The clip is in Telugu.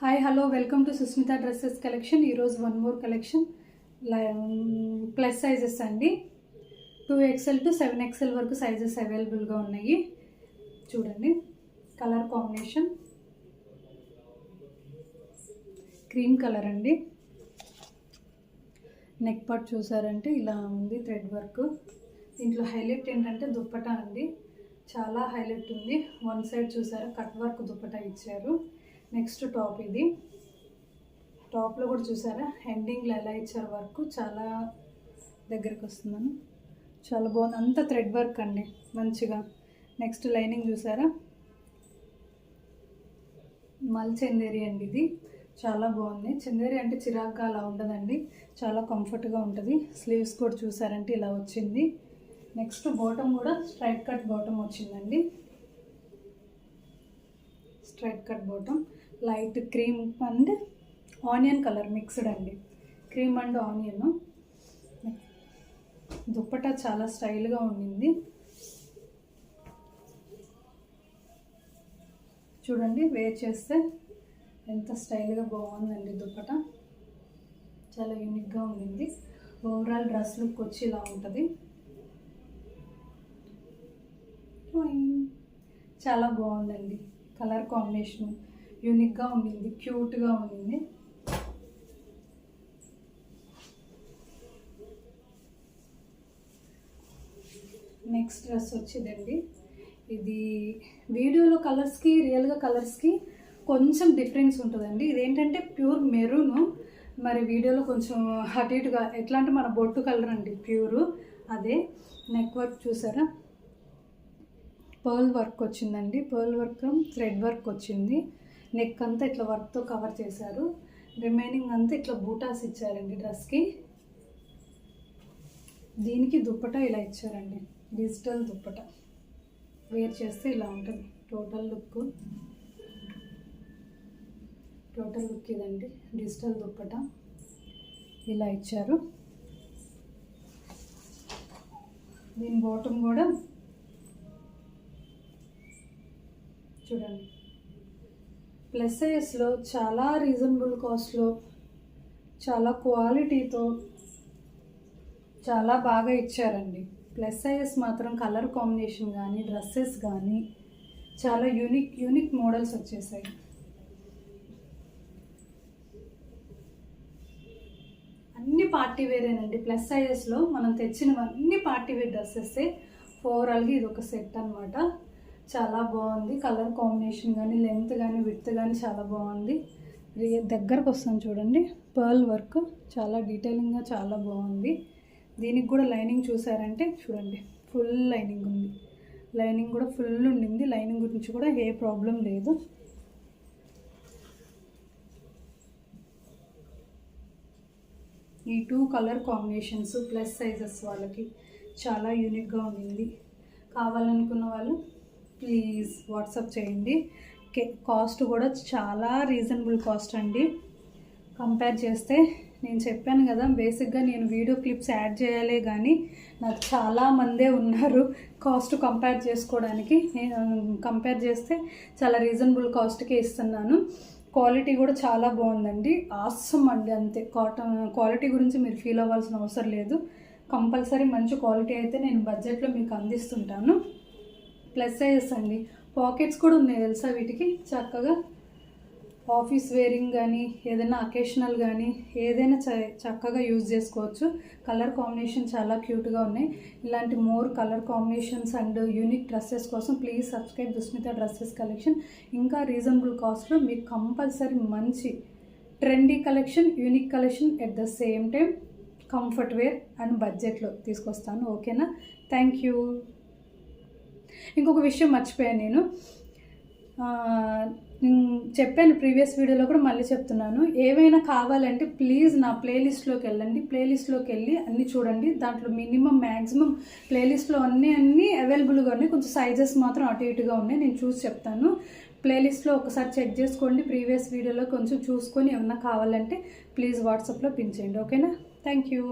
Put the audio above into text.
Hi hello welcome to Susmita dresses collection ఈరోజు one more collection plus sizes అండి. Two XL to seven XL వరకు సైజెస్ అవైలబుల్గా ఉన్నాయి. చూడండి. కలర్ కాంబినేషన్ క్రీమ్ కలర్ అండి. నెక్ పార్ట్ చూసారంటే ఇలా ఉంది థ్రెడ్ వర్క్ దీంట్లో హైలైట్ ఏంటంటే దుప్పట అండి. చాలా హైలైట్ ఉంది. వన్ సైడ్ చూసారా కట్ వర్క్ దుప్పట ఇచ్చారు. నెక్స్ట్ టాప్ ఇది. టాప్లో కూడా చూసారా? ఎండింగ్లో ఎలా ఇచ్చారు వర్క్? చాలా దగ్గరికి వస్తుందని చాలా బాగుంది. అంత థ్రెడ్ వర్క్ అండి మంచిగా. నెక్స్ట్ లైనింగ్ చూసారా? మల్ చందేరి అండి ఇది. చాలా బాగుంది. చందేరి అంటే చిరాగ్గా అలా ఉండదండి. చాలా కంఫర్ట్గా ఉంటుంది. స్లీవ్స్ కూడా చూసారంటే ఇలా వచ్చింది. నెక్స్ట్ బాటమ్ కూడా స్ట్రైట్ కట్ బాటమ్ వచ్చిందండి. Straight cut bottom light cream and onion colour mixed అండి. Cream and onion. దుప్పటా చాలా స్టైల్గా ఉండింది. చూడండి వేర్ చేస్తే ఎంత స్టైల్గా బాగుందండి దుప్పట. చాలా యూనిక్గా ఉండింది. ఓవరాల్ డ్రెస్ లుక్ వచ్చి ఇలా ఉంటుంది. చాలా బాగుందండి. Colour combination. యూనిక్గా ఉండింది క్యూట్గా ఉండింది. నెక్స్ట్ డ్రెస్ వచ్చిందండి. ఇది వీడియోలో కలర్స్కి రియల్గా కలర్స్కి కొంచెం డిఫరెన్స్ ఉంటుందండి. ఇదేంటంటే ప్యూర్ మెరూను మరి వీడియోలో కొంచెం అటు ఇటుగా ఎట్లా అంటే మన బొట్టు కలర్ అండి ప్యూరు అదే నెక్ వర్క్ చూసారా? పర్ల్ వర్క్ వచ్చిందండి. పర్ల్ వర్క్ థ్రెడ్ వర్క్ వచ్చింది. నెక్ అంతా ఇట్లా వర్క్తో కవర్ చేశారు. రిమైనింగ్ అంతా ఇట్లా బూటాస్ ఇచ్చారండి డ్రెస్కి దీనికి దుప్పట ఇలా ఇచ్చారండి. డిజిటల్ దుప్పట. వేర్ చేస్తే ఇలా ఉంటుంది. టోటల్ లుక్ టోటల్ లుక్ ఇదండి. డిజిటల్ దుప్పట. ఇలా ఇచ్చారు. దీని బాటమ్ కూడా చూడండి. ప్లస్ సైజ్లో చాలా రీజనబుల్ కాస్ట్లో చాలా క్వాలిటీతో చాలా బాగా ఇచ్చారండి. ప్లస్ సైజెస్ మాత్రం కలర్ కాంబినేషన్ కానీ డ్రెస్సెస్ కానీ చాలా యూనిక్ యూనిక్ మోడల్స్ వచ్చేసాయి. అన్ని పార్టీ వేరేనండి. ప్లస్ సైజెస్లో మనం తెచ్చినవన్నీ పార్టీ వేర్ డ్రెస్సెస్ ఓవరాల్గా ఇది ఒక సెట్ అనమాట చాలా బాగుంది. కలర్ కాంబినేషన్ కానీ లెంత్ కానీ విడ్త్ కానీ చాలా బాగుంది. దగ్గరకు వస్తాను చూడండి. పర్ల్ వర్క్ చాలా డీటెయిలింగ్గా చాలా బాగుంది. దీనికి కూడా లైనింగ్ చూసారంటే చూడండి ఫుల్ లైనింగ్ ఉంది. లైనింగ్ కూడా ఫుల్ ఉండింది. లైనింగ్ గురించి కూడా ఏ ప్రాబ్లం లేదు. ఈ two colour combinations plus sizes వాళ్ళకి చాలా యూనిక్గా ఉండింది. కావాలనుకున్న వాళ్ళు ప్లీజ్ వాట్సాప్ చేయండి. కాస్ట్ కూడా చాలా రీజనబుల్ కాస్ట్ అండి. కంపేర్ చేస్తే నేను చెప్పాను కదా బేసిక్గా నేను వీడియో క్లిప్స్ యాడ్ చేయాలి కానీ నాకు చాలా మందే ఉన్నారు కాస్ట్ కంపేర్ చేసుకోవడానికి. నేను కంపేర్ చేస్తే చాలా రీజనబుల్ కాస్ట్కే ఇస్తున్నాను. క్వాలిటీ కూడా చాలా బాగుందండి. ఆసమ్ అండి అంతే. కాటన్ క్వాలిటీ గురించి మీరు ఫీల్ అవ్వాల్సిన అవసరం లేదు. కంపల్సరీ మంచి క్వాలిటీ అయితే నేను బడ్జెట్లో మీకు అందిస్తుంటాను. ప్లస్ సైజెస్ అండి. పాకెట్స్ కూడా ఉన్నాయి తెలుసా వీటికి? చక్కగా ఆఫీస్ వేరింగ్ కానీ ఏదైనా అకేషనల్ కానీ ఏదైనా చ- చక్కగా యూజ్ చేసుకోవచ్చు. కలర్ కాంబినేషన్ చాలా క్యూట్గా ఉన్నాయి. ఇలాంటి more colour combinations and unique dresses కోసం please subscribe Susmita dresses collection. ఇంకా రీజనబుల్ కాస్ట్లో మీకు కంపల్సరీ మంచి trendy collection unique collection at the same time comfort wear and బడ్జెట్లో తీసుకొస్తాను. ఓకేనా? థ్యాంక్ యూ ఇంకొక విషయం మర్చిపోయాను నేను. చెప్పాను ప్రీవియస్ వీడియోలో కూడా మళ్ళీ చెప్తున్నాను. ఏవైనా కావాలంటే ప్లీజ్ నా ప్లేలిస్ట్లోకి వెళ్ళండి. ప్లేలిస్ట్లోకి వెళ్ళి అన్నీ చూడండి. దాంట్లో మినిమం మ్యాక్సిమం ప్లేలిస్ట్లో అన్నీ అన్నీ అవైలబుల్గా ఉన్నాయి. కొంచెం సైజెస్ మాత్రం అటు ఇటుగా ఉన్నాయి. నేను చూసి చెప్తాను. ప్లేలిస్ట్లో ఒకసారి చెక్ చేసుకోండి. ప్రీవియస్ వీడియోలో కొంచెం చూసుకొని ఏమన్నా కావాలంటే ప్లీజ్ వాట్సాప్లో పిన్ చేయండి. ఓకేనా? Thank you.